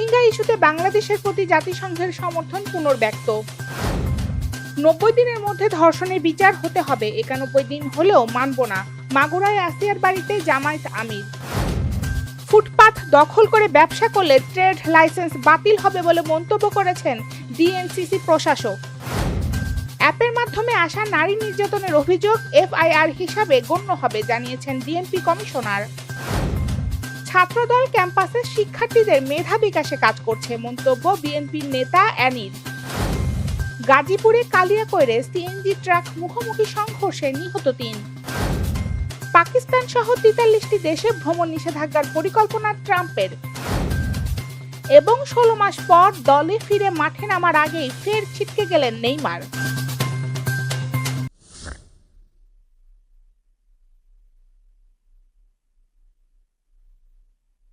রোহিঙ্গা ইস্যুতে বাংলাদেশের প্রতি জাতিসংঘের সমর্থন পুনর্ব্যক্ত। নব্বই দিনের মধ্যে ধর্ষণের বিচার হতে হবে, একানব্বই দিন হলেও মানব না। মাগুরায় আসিয়ার বাড়িতে জামায়াত আমির। ফুটপাত দখল করে ব্যবসা করলে ট্রেড লাইসেন্স বাতিল হবে বলে মন্তব্য করেছেন ডিএনসিসি প্রশাসক। অ্যাপের মাধ্যমে আসা নারী নির্যাতনের অভিযোগ এফআইআর হিসাবে গণ্য হবে, জানিয়েছেন ডিএমপি কমিশনার। ছাত্রদল ক্যাম্পাসে শিক্ষার্থীদের মেধা বিকাশে কাজ করছে মন্তব্য বিএনপির নেতা অ্যানির গাজীপুরে কালিয়াকৈরে সিএনজি ট্রাক মুখোমুখি সংঘর্ষে নিহত তিন। পাকিস্তান সহ তেতাল্লিশটি দেশে ভ্রমণ নিষেধাজ্ঞার পরিকল্পনা ট্রাম্পের। এবং ষোলো মাস পর দলে ফিরে মাঠে নামার আগেই ফের ছিটকে গেলেন নেইমার।